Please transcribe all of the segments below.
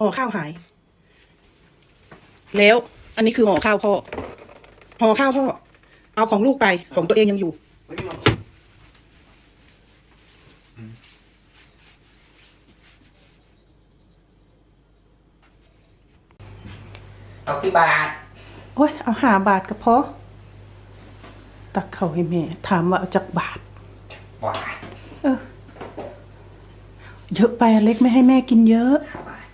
ห่อข้าวหาย แล้วอันนี้คือห่อข้าวพ่อห่อข้าวพ่อ เอาของลูกไปของตัวเองยังอยู่ เอาที่บาท โอ้ย เอาหาบาทก็พอ ตักเข้าให้แม่ ถามว่าเอาจากบาท บาท เออ เยอะไปอเล็กไม่ให้แม่กินเยอะ ห้าบาท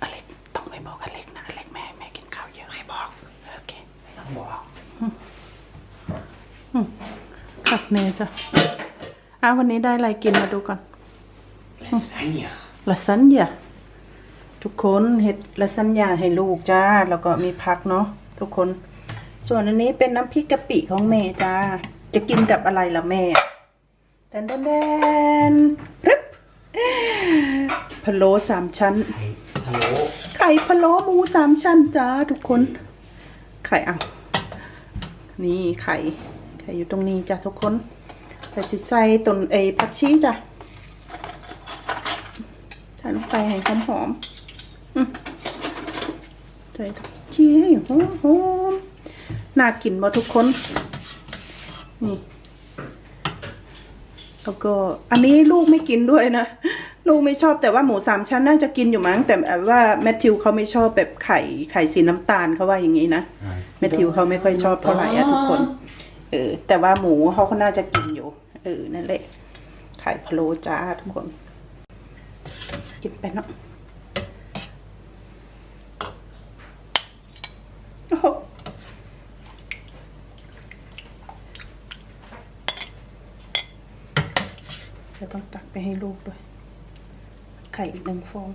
อเล็กต้องไปบอกอเล็กนะอเล็กแม่ให้แม่กินข้าวเยอะให้บอก โอเค ไม่ต้องบอก ครับแม่จ้ะอ้าววันนี้ได้อะไรกินมาดูก่อนไอ้เนี่ยลาซานญ่าทุกคนเห็ดลาซานญ่าให้ลูกจ้า แล้วก็มีผักเนาะทุกคน ส่วนอันนี้เป็นน้ำพริกกะปิของแม่จ้า จะกินกับอะไรล่ะแม่แดนแดนแดนรึบพะโล้สามชั้นไอ้ฮัลโหลไข่พะโล้หมูสามชั้นจ้าทุกคน ไข่เอา นี่ไข่ ไข่อยู่ตรงนี้จ้ะทุกคนใส่จิใส่ต้นเอยผักชีจ้ะใส่ลงไปให้หอมหอมๆอืมใส่ผักชีให้หอมหอมๆน่ากินบ่ทุกคน นี่แล้วก็อันนี้ลูกไม่กินด้วยนะ ลูกไม่ชอบแต่ว่าหมูสามชั้นน่าจะกินอยู่มั้ง แต่ว่าแมทธิวเขาไม่ชอบแบบไข่ไข่สีน้ำตาลเขาว่าอย่างนี้นะ แมทธิวเขาไม่ค่อยชอบเท่าไหร่อะทุกคน เออ แต่ว่าหมูเขาก็น่าจะกินอยู่ เออ นั่นแหละ ไข่พะโล้จ้าทุกคน กินไปเนาะจะต้องตักไปให้ลูกด้วย ไข่อีกหนึ่งฟอง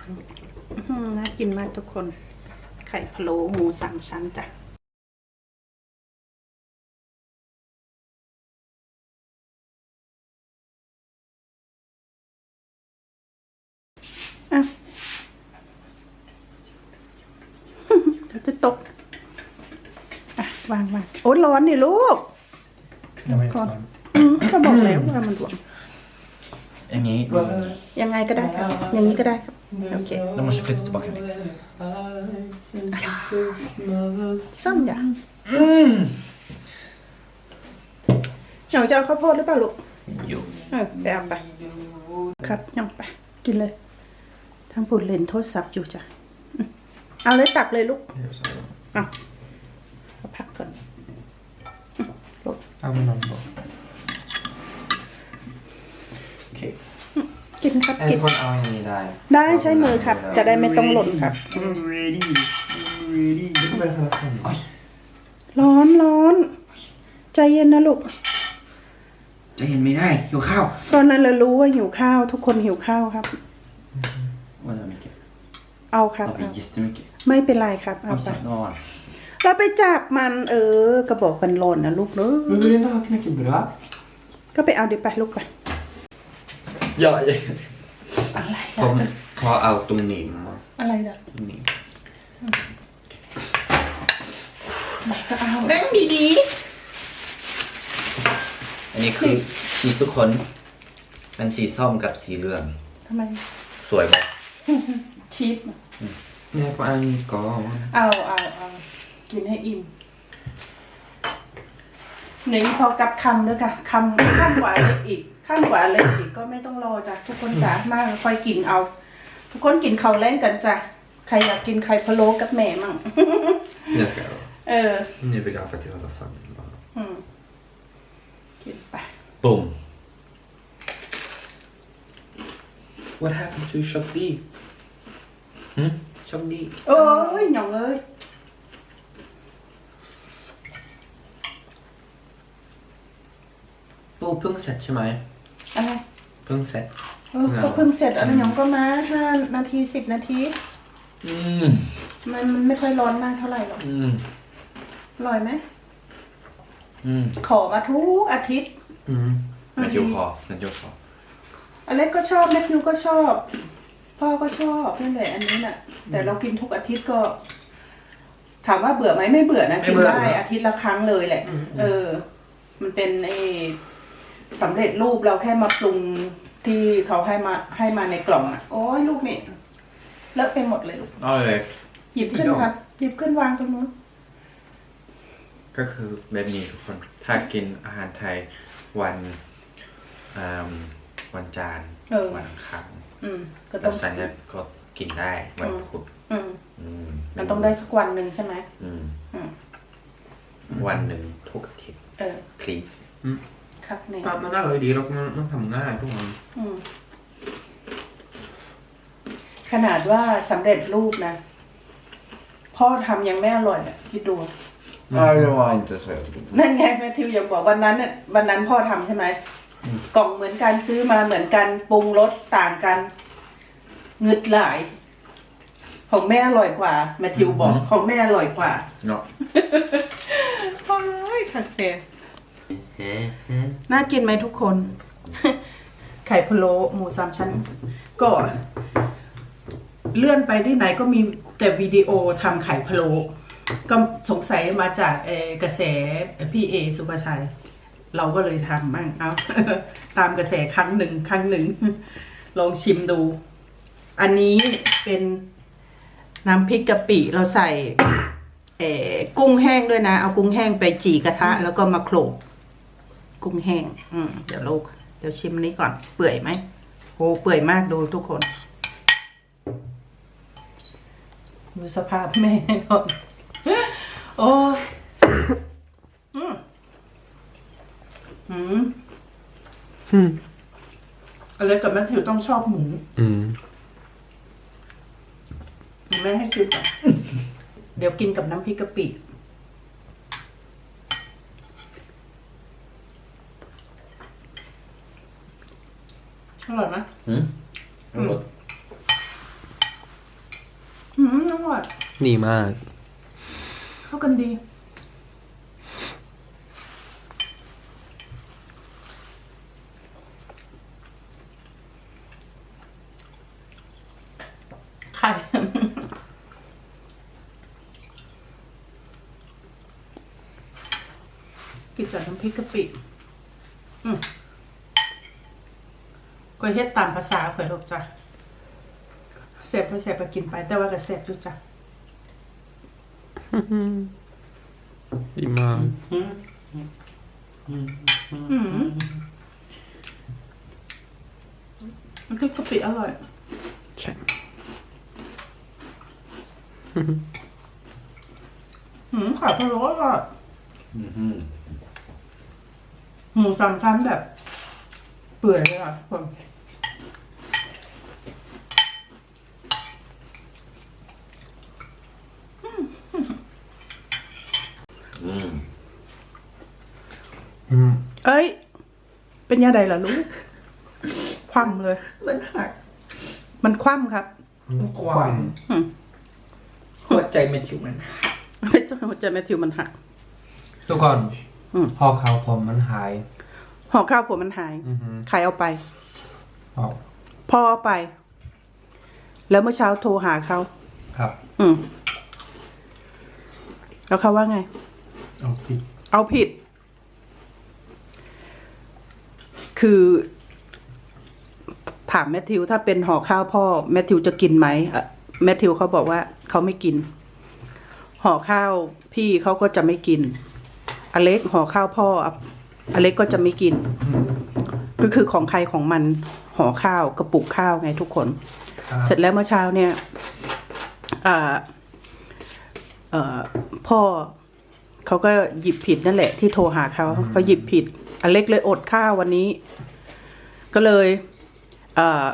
อื้อหือน่า กินมากทุกคน ไข่พะโล้หมูสามชั้นจ้ะอะเดี๋ยวจะตกอะวางวางโอ้ร้อนนี่ลูกยังไม่ก่อนอืมก็บอกแล้วว่ามันหลวม อย่างนี้ยังไงก็ได้ครับ อย่างนี้ก็ได้ครับ โอเคเรามาฟลิตตะบักกันดิซ้ำอย่าหนูจะเอาข้าวโพดหรือเปล่าลูกอยู่เออไปเอาไป ครับยังไป กินเลยทั้งผุดเล่นโทรศัพท์อยู่จ้ะอืมเอาเลยตักเลยลูก เอาเอาพักก่อนอืมลูกเอามันนอนบอกโอ เคกินครับไอ้กิน คนเอาอย่างนี้ได้ได้ใช้มือครับ จะได้ไม่ต้องหล่นครับอืม ready ready นี่ก็เป็นคาราสันร้อนร้อนใจเย็นนะลูก จะเห็นไม่ได้หิวข้าวตอนนั้นเรารู้ว่าหิวข้าว ทุกคนหิวข้าวครับ ว่าจะไม่เก็บเอาครับเอาไปเอาเยอะจะไม่เก็บไม่เป็นไรครับเอาเอาไปจากนอนเราไปจับมัน เออกระบอกมันหล่นนะลูกเนอะ Men vill inte ha knäckebröd? ก็ไปเอาดิไปลูกไป Ja, อะไรผมล่ะขอเอาตรงนี้มาอะไรล่ะตรงนี้ไหนก็เอานั่งดีอันนี้คือชีสทุกคน มันสีส้มกับสีเหลือง ๆทำไม สวยไหมชีสแม่ก็อันนี้ก่อนเอาเอาเอากินให้อิ่มหนึ่งพอกับคำด้วยค่ะคำข้างกว่าอะไรอีก ข้างกว่าอะไรอีกก็ไม่ต้องรอจ้ะทุกคนจ๋ามากค่อยกินเอา ทุกคนกินเขาวแล่นกันจ้ะใครอยากกินไข่พะโล้กับแม่มั่ง Jag ska då. เออ Nu vill jag faktiskt ha lasagne bara. อืมกินไป Boom. What happened to Shopee? Hmm? Shopee. โอ้ยหยองเอ้ยปูเพิ่ งเสร็จใช่ไหมอะไรเพิ่งเสร็จ เออก็เพิ่งเสร็จอันหยองก็มาห้านาทีสิบนาที อืม มันมันไม่ค่อยร้อนมากเท่าไหร่หรอกอืม อร่อยไหม อืม ขอมาทุกอาทิตย์ อืมนั่นจุคอนั่นจุคออเล็กก็ชอบแมทธิวก็ชอบ พ่อก็ชอบนั่นแหละอันนี้น่ะ แต่เรากินทุกอาทิตย์ก็ ถามว่าเบื่อไหมไม่เบื่อนะกินได้อาทิตย์ละครั้งเลยแหละ เออ มันเป็นไอ้ สำเร็จรูปเราแค่มาปรุงที่เขาให้มาให้มาในกล่องอะ โอ้ยลูกนี่เลอะไปหมดเลยลูกเอาเลย หยิบขึ้นครับ หยิบขึ้นวางตรงนู้น ก็คือแบบนี้ทุกคน ถ้ากินอาหารไทยวันอ่าวันจันทร์เออ วันอังคารอืม ก็ต้แล้อวงสัญญาก็กินได้วันพุธอืม อืมมันต้องได้สักวันหนึ่งใช่ไหมอืม อืม วันหนึ่งทุกอาทิตย์ เออ please คักแน่ปลามันอร่อยดีแล้วมันมันทำง่ายทุกคนอืมขนาดว่าสำเร็จรูปนะ พ่อทำยังไม่อร่อยอะคิดดู Ja, det var inte så นั่นไงแมทธิวยังบอกวันนั้นเนี่ยวันนั้นพ่อทำใช่ไหมอืม กล่องเหมือนกันซื้อมาเหมือนกันปรุงรสต่างกันเงึดหลาย ของแม่อร่อยกว่าแมทธิวบอกอือหือของแม่อร่อยกว่า Ja. โอ้ยคักแน่ น่ากินไหมทุกคน ไข่พะโล้หมูสามชั้น ก็เลื่อนไปที่ไหนก็มีแต่วิดีโอทำไข่พะโล้ก็สงสัยมาจากกระแสพี่เอสุภชัย เราก็เลยทำมั่งเอาตามกระแสครั้งหนึ่งครั้งหนึ่ง ลองชิมดู อันนี้เป็นน้ำพริกกะปิเราใส่เอกุ้งแห้งด้วยนะ เอากุ้งแห้งไปจีกระทะ แล้วก็มาโขลก กุ้งแห้งอืมเดี๋ยวลูกเดี๋ยวชิมนี้ก่อน เปื่อยไหมโหเปื่อยมากดูทุกคน ดูสภาพแม่ก่อนโอ้ยอืมอืมอืมอะไรกับแมทธิวต้องชอบหมูอืมแม่ให้กินก่อนเดี๋ยวกินกับน้ำพริกกะปิ อร่อยไหม Mm. Det var gott. อืมอร่อยดีมาก เข้ากันดี ไข่ กินกับน้ำพริกกะปิ อืม ก็เฮ็ดตามภาษาข่อยลูกจ้ะเสพไปเสพไปกินไป แต่ว่าก็เสพอยู่จ้ะดีมากอืมอืมน้ำพริกกะปิอร่อย ใช่หืมขาพะโล้อร่อย Mhm. หมูสามชั้นแบบ เปื่อยเลยอะทุกคน Mm. อืมเอ้ย เป็นยังไงล่ะลูก คว่ำเลย มันหักมันคว่ำครับความอืม หัวใจแมทธิวมันหักไม่ใช่หัวใจแมทธิวมันหัก ทุกคนอืมพอเขาผมมันหายห่อข้าวผมมันหาย อือหือใครเอาไป ออกพ่อเอาไป แล้วเมื่อเช้าโทรหาเขา ครับ อืม แล้วเขาว่าไง เอาผิด เอาผิด คือถามแมทธิวถ้าเป็นห่อข้าวพ่อแมทธิวจะกินไหมเอ่อแมทธิวเขาบอกว่าเขาไม่กิน ห่อข้าวพี่เขาก็จะไม่กิน อเล็กห่อข้าวพ่ออะอเล็กก็จะไม่กิน ก็คือของใครของมันห่อข้าวกระปุกข้าวไงทุกคนครับเสร็จแล้วเมื่อเช้าเนี่ยอ่าเอ่อพ่อ เขาก็หยิบผิดนั่นแหละ ที่โทรหาเขาเขาหยิบผิด อเล็กเลยอดข้าววันนี้ ก็เลยเอ่อ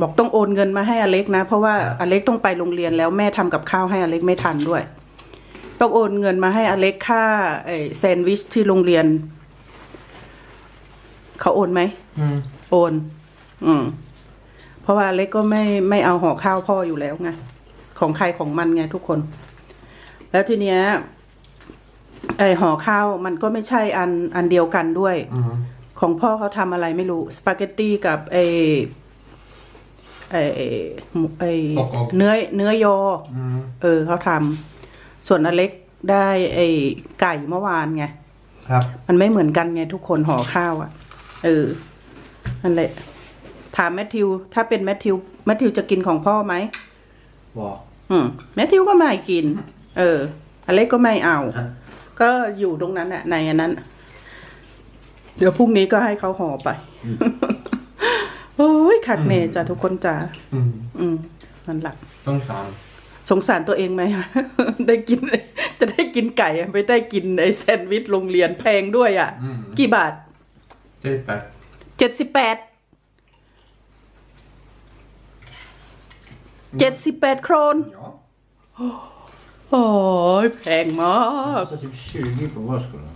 บอกต้องโอนเงินมาให้อเล็กนะ เพราะว่าอเล็กต้องไปโรงเรียนแล้วแม่ทำกับข้าวให้อเล็กไม่ทันด้วย ต้องโอนเงินมาให้อเล็กค่าไอ้แซนด์วิชที่โรงเรียนเขาโอนไหมอืมโอน อืม เพราะว่าเล็กก็ไม่ไม่เอาห่อข้าวพ่ออยู่แล้วไงของใครของมันไงทุกคน แล้วทีเนี้ย ไอห่อข้าวมันก็ไม่ใช่อันอันเดียวกันด้วย อืมของพ่อเขาทำอะไรไม่รู้ สปาเกตตี้กับไอไอหมูไอเนื้อเนื้อยอ อืมเออเขาทำส่วนอเล็กได้ไอไก่เมื่อวานไง ครับ มันไม่เหมือนกันไงทุกคนห่อข้าวอะ่ะ เออ นั่นแหละ ถามแมทธิว ถ้าเป็นแมทธิว แมทธิวจะกินของพ่อไหม Vad? อืม แมทธิวก็ไม่กิน เออ อเล็กก็ไม่เอา ก็อยู่ตรงนั้นน่ะในอันนั้น เดี๋ยวพรุ่งนี้ก็ให้เขาห่อไป โอ้ยขัดเนจ้ะทุกคนจ้ะอืมอืมนั่นแหละต้องสามสงสารตัวเองไหม ได้กิน จะได้กินไก่อะไม่ได้กินไอ้แซนด์วิชโรงเรียนแพงด้วยอะ อืมกี่บาทเจ็ดแปดเจ็ดสิบแปดเจ็ดสิบแปดโครน Ja. โอ้ยแพงมาก Så typ 20 på varskolan.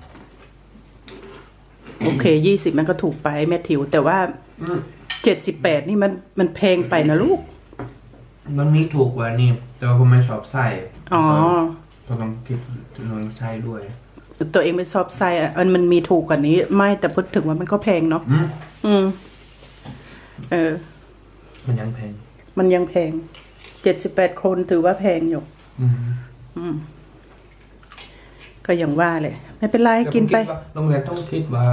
โอเคยี่สิบมันก็ถูกไปแมทธิว แต่ว่าอืมเจ็ดสิบแปดนี่มันมันแพงไปนะลูก มันมีถูกกว่านี่ แต่ว่าผมไม่ชอบไส้อ๋อ ก็ต้องคิดถึงเรื่องไส้ด้วย ตัวเองไม่ชอบไส้อะมันมันมีถูกกว่านี้ ไม่แต่พูดถึงว่ามันก็แพงเนาะอืม อืม เออ มันยังแพงมันยังแพงเจ็ดสิบแปดคนถือว่าแพงอยู่ อืม อืม ก็อย่างว่าเลย ไม่เป็นไรกินไปแต่ผมคิดว่าโรงเรียนต้องคิดว่า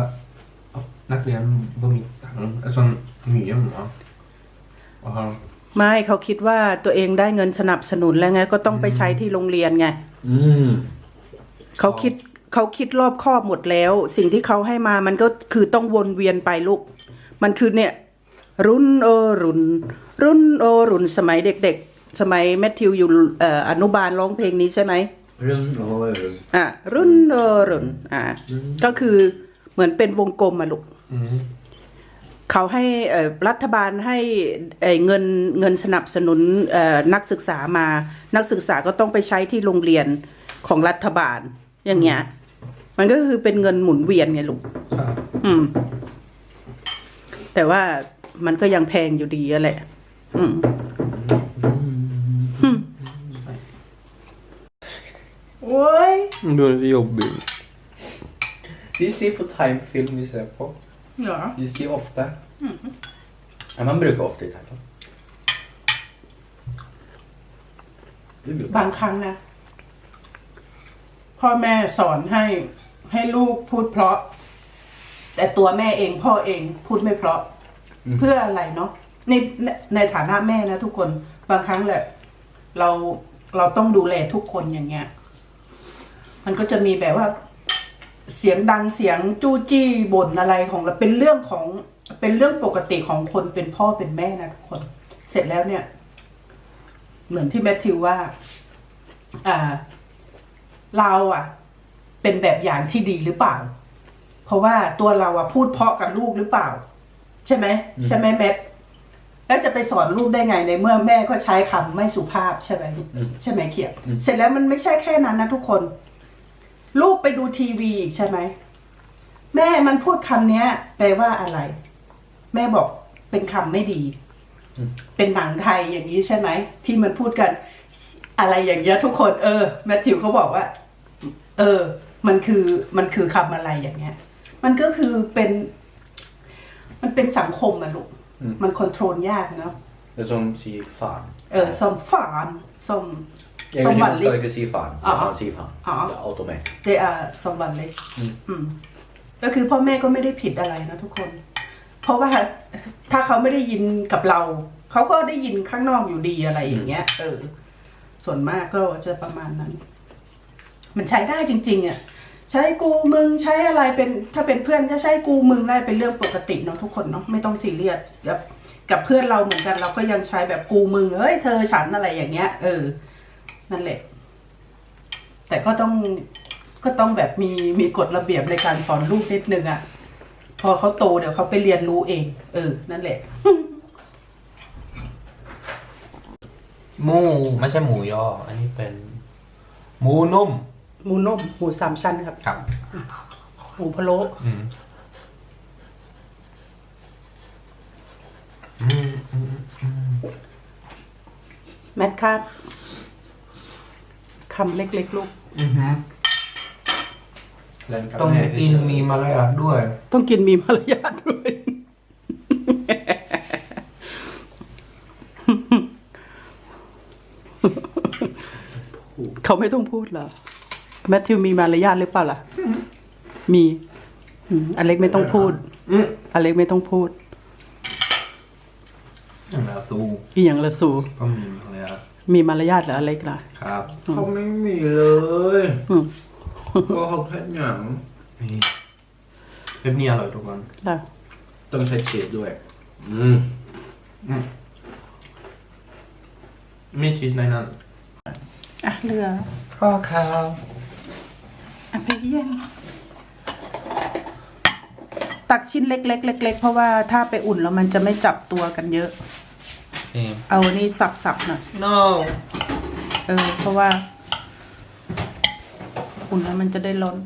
เอานักเรียนบ่มีตังค์ส่วนมีเยอะหรออ๋อไม่เขาคิดว่าตัวเองได้เงินสนับสนุนแล้วไง ก็ต้องไปใช้ที่โรงเรียนไง Mm. เขาคิดเขาคิดรอบคอบหมดแล้ว สิ่งที่เขาให้มามันก็คือต้องวนเวียนไปลูก มันคือเนี่ย รุ่นโอรุ่น รุ่นโอรุ่นสมัยเด็ก ๆ สมัยแมทธิวอยู่เอ่ออนุบาลร้องเพลงนี้ใช่ไหม Rund och rund. อะรุ่นโอรุ่นอะก็คือเหมือนเป็นวงกลมอะลูกอืมเขาให้เอ่อรัฐบาลให้เอ่อเงินเงินสนับสนุนเอ่อนักศึกษามา นักศึกษาก็ต้องไปใช้ที่โรงเรียนของรัฐบาล อย่างเงี้ย มันก็คือเป็นเงินหมุนเวียนไงลูกครับอืม แต่ว่ามันก็ยังแพงอยู่ดีอะแหละ อืมอืม โอ้ย Då är det jobbigt. Vi ser på timefilm vi ser på. เหรอ Vi ser ofta. Ja, man brukar ofta titta på. Vi brukar. บางครั้งนะ พ่อแม่สอนให้ให้ลูกพูดเพราะ แต่ตัวแม่เองพ่อเองพูดไม่เพราะอืมเพื่ออะไรเนาะในในในฐานะแม่นะทุกคนบางครั้งแหละ เราเราต้องดูแลทุกคนอย่างเงี้ย มันก็จะมีแบบว่าเสียงดังเสียงจู้จี้บ่นอะไรของเราเป็นเรื่องของเป็นเรื่องปกติของคนเป็นพ่อเป็นแม่นะทุกคน เสร็จแล้วเนี่ย เหมือนที่แมทธิวว่า อ่า เราอะ เป็นแบบอย่างที่ดีหรือเปล่า เพราะว่าตัวเราอะพูดเพราะกับลูกหรือเปล่า ใช่ไหมใช่ไหมแมทแล้วจะไปสอนลูกได้ไงในเมื่อแม่ก็ใช้คำไม่สุภาพใช่ไหมอืมใช่ไหมเขียบอืมเสร็จแล้วมันไม่ใช่แค่นั้นนะทุกคน ลูกไปดูทีวีอีกใช่ไหมแม่มันพูดคำเนี้ย แปลว่าอะไร แม่บอกเป็นคำไม่ดี เป็นหนังไทยอย่างนี้ใช่ไหมที่มันพูดกัน อะไรอย่างเงี้ยทุกคน เออแมทธิวเขาบอกว่า เออ มันคือมันคือคำอะไรอย่างเงี้ย มันก็คือเป็น มันเป็นสังคมอะลูกอืมมันคอนโทรลยากเนาะ Det är som säger fan. เออ som fan som Jag som vet inte, man ska vanligt inte säga fan. Ja. Man säger fan. Ja. Det är automat. det är som vanligt อืมอืมก็คือพ่อแม่ก็ไม่ได้ผิดอะไรนะทุกคน เพราะว่าถ้าเขาไม่ได้ยินกับเรา เขาก็ได้ยินข้างนอกอยู่ดีอะไรอย่างเงี้ย เออ ส่วนมากก็จะประมาณนั้น มันใช้ได้จริง ๆอะใช้กูมึงใช้อะไรเป็น ถ้าเป็นเพื่อนจะใช้กูมึงได้เป็นเรื่องปกติเนาะทุกคนเนาะไม่ต้องซีเรียสกับกับเพื่อนเราเหมือนกัน เราก็ยังใช้แบบกูมึงเฮ้ยเธอฉันอะไรอย่างเงี้ยเออ นั่นแหละ แต่ก็ต้องก็ต้องแบบมีมีกฎระเบียบในการสอนลูกนิดนึงอะ่ะ พอเขาโตเดี๋ยวเขาไปเรียนรู้เอง เออ นั่นแหละ หมูไม่ใช่หมูยอ อันนี้เป็น หมูนุ่ม หมูนุ่มหมูสามชั้นครับครับหมูพะโล้อืมอืมอืมอืม แมทครับ คำเล็กๆลูก อือหือ Den kan ต้อง man กินมีมารยาทด้วย ต้องกินมีมารยาทด้วย เขาไม่ต้องพูดเหรอแมทธิวมีมารยาทหรือเปล่าล่ะ มีอืมอเล็กไม่ต้องพูดอืมอเล็กไม่ต้องพูดอย่างละตูอีหยังละสูก็มีอะไรอะ มีมารยาทเหรออเล็กล่ะครับเขาไม่มีเลยอืมก็เขาแค่หยังนี่เป็นนี่อร่อยทุกคนล่ะต้องใช้ชีสด้วย อืมอืมมีชีสในนั้นอะเรือข้าวข้าวอะไปเยี่ยมตักชิ้นเล็กๆเล็กๆเพราะว่าถ้าไปอุ่นแล้วมันจะไม่จับตัวกันเยอะนี่ เอาอันนี้สับๆหน่อย no เออ เพราะว่าอุ่นแล้วมันจะได้ล้น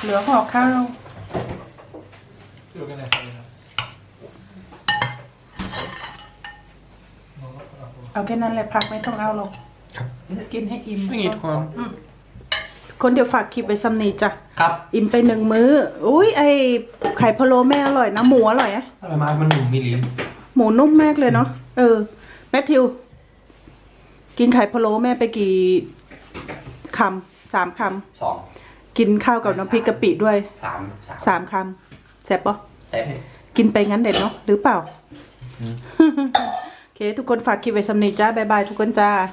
เหลือห่อข้าวเอาแค่นั้นแหละผักไม่ต้องเอาหรอกครับกินให้อิ่มไม่มีความอืมคนเดี๋ยวฝากคลิปไว้ซ้ำนี้จ้ะครับ อิ่มไปหนึ่งมื้อ อุ้ยไอไข่พะโล้แม่อร่อยนะหมูอร่อยอะอร่อยมากมันหนุ่มมิลิ หมูนุ่มมากเลยเนาะเออ แมทธิว กินไข่พะโล้แม่ไปกี่คำสามคสองำกินข้าวกับน้ำพริกกะปิด้วยสามสามสามคำแซ่บปะ เต็ม กินไปงั้นเด็ดเนาะหรือเปล่าโอเค ทุกคนฝากคลิปไว้สำนีจ้า บ๊ายบาย ทุกคนจ้าบ